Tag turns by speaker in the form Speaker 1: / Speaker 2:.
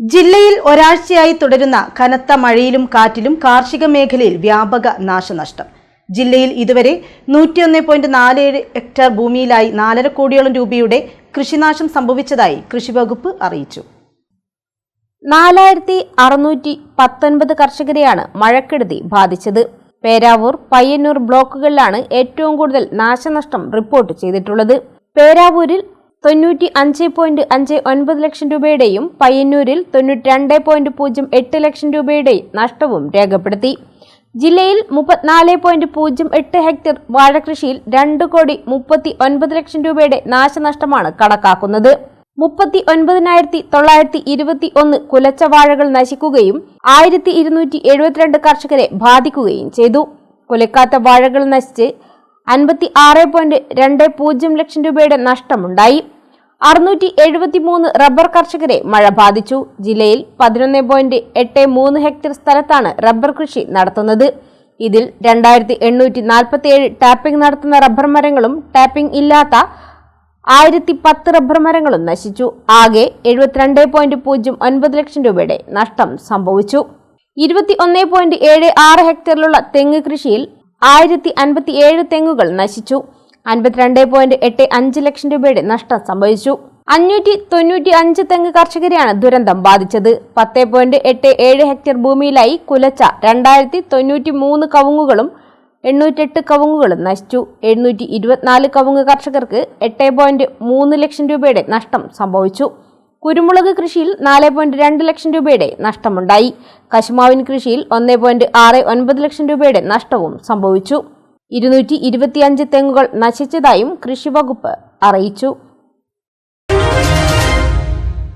Speaker 1: ജില്ലയിൽ ഒരാഴ്ചയായി തുടരുന്ന കനത്ത മഴയിലും കാറ്റിലും കാർഷിക മേഖലയിൽ വ്യാപക നാശനഷ്ടം. ജില്ലയിൽ ഇതുവരെ നൂറ്റിയൊന്ന് പോയിന്റ് നാലേഴ് ഹെക്ടർ ഭൂമിയിലായി നാലര കോടിയോളം രൂപയുടെ കൃഷിനാശം സംഭവിച്ചതായി കൃഷിവകുപ്പ് അറിയിച്ചു.
Speaker 2: നാലായിരത്തി അറുന്നൂറ്റി പത്തൊൻപത് കർഷകരെയാണ് മഴക്കെടുതി ബാധിച്ചത്. പേരാവൂർ പയ്യന്നൂർ ബ്ലോക്കുകളിലാണ് ഏറ്റവും കൂടുതൽ നാശനഷ്ടം റിപ്പോർട്ട് ചെയ്തിട്ടുള്ളത്. പേരാവൂരിൽ തൊണ്ണൂറ്റി അഞ്ച് പോയിന്റ് അഞ്ച് ഒൻപത് ലക്ഷം രൂപയുടെയും പയ്യന്നൂരിൽ തൊണ്ണൂറ്റി രണ്ട് പോയിന്റ് പൂജ്യം എട്ട് ലക്ഷം രൂപയുടെയും നഷ്ടവും രേഖപ്പെടുത്തി. ജില്ലയിൽ മുപ്പത്തിനാല് പോയിന്റ് പൂജ്യം എട്ട് ഹെക്ടർ വാഴകൃഷിയിൽ രണ്ട് കോടി മുപ്പത്തി ഒൻപത് ലക്ഷം രൂപയുടെ നാശനഷ്ടമാണ് കണക്കാക്കുന്നത്. മുപ്പത്തി ഒൻപതിനായിരത്തി തൊള്ളായിരത്തി ഇരുപത്തി ഒന്ന് കുലച്ച വാഴകൾ നശിക്കുകയും ആയിരത്തി ഇരുന്നൂറ്റി എഴുപത്തിരണ്ട് കർഷകരെ ബാധിക്കുകയും ചെയ്തു. കുലക്കാത്ത വാഴകൾ നശിച്ച് അൻപത്തി ആറ് പോയിന്റ് രണ്ട് പൂജ്യം ലക്ഷം രൂപയുടെ നഷ്ടമുണ്ടായി. അറുന്നൂറ്റി എഴുപത്തി മൂന്ന് റബ്ബർ കർഷകരെ മഴ ബാധിച്ചു. ജില്ലയിൽ പതിനൊന്ന് പോയിന്റ് എട്ട് മൂന്ന് ഹെക്ടർ സ്ഥലത്താണ് റബ്ബർ കൃഷി നടത്തുന്നത്. ഇതിൽ രണ്ടായിരത്തി എണ്ണൂറ്റി നാൽപ്പത്തി ഏഴ് ടാപ്പിംഗ് നടത്തുന്ന റബ്ബർ മരങ്ങളും ടാപ്പിംഗ് ഇല്ലാത്ത ആയിരത്തി പത്ത് റബ്ബർ മരങ്ങളും നശിച്ചു. ആകെ എഴുപത്തിരണ്ട് പോയിന്റ് പൂജ്യം ഒൻപത് ലക്ഷം രൂപയുടെ നഷ്ടം സംഭവിച്ചു. ഇരുപത്തി ഒന്ന് പോയിന്റ് ഏഴ് ആറ് ഹെക്ടറിലുള്ള തെങ്ങ് കൃഷിയിൽ ആയിരത്തി അൻപത്തി ഏഴ് തെങ്ങുകൾ നശിച്ചു. അൻപത്തിരണ്ട് പോയിന്റ് എട്ട് അഞ്ച് ലക്ഷം രൂപയുടെ നഷ്ടം സംഭവിച്ചു. അഞ്ഞൂറ്റി തൊണ്ണൂറ്റി അഞ്ച് തെങ്ങ് കർഷകരെയാണ് ദുരന്തം ബാധിച്ചത്. പത്ത് പോയിന്റ് എട്ട് ഏഴ് ഹെക്ടർ ഭൂമിയിലായി കുലച്ച രണ്ടായിരത്തി തൊണ്ണൂറ്റി മൂന്ന് കവുങ്ങുകളും എണ്ണൂറ്റെട്ട് കവുങ്ങുകളും നശിച്ചു. എഴുന്നൂറ്റി ഇരുപത്തിനാല് കവുങ്ങ് കർഷകർക്ക് എട്ട് പോയിന്റ് മൂന്ന് ലക്ഷം രൂപയുടെ നഷ്ടം സംഭവിച്ചു. കുരുമുളക് കൃഷിയിൽ നാല് പോയിന്റ് രണ്ട് ലക്ഷം രൂപയുടെ നഷ്ടമുണ്ടായി. കശുമാവിൻ കൃഷിയിൽ ഒന്ന് പോയിന്റ് ആറ് ഒൻപത് ലക്ഷം രൂപയുടെ നഷ്ടവും സംഭവിച്ചു. ഇരുന്നൂറ്റി ഇരുപത്തിയഞ്ച് തെങ്ങുകൾ നശിച്ചതായും കൃഷിവകുപ്പ് അറിയിച്ചു.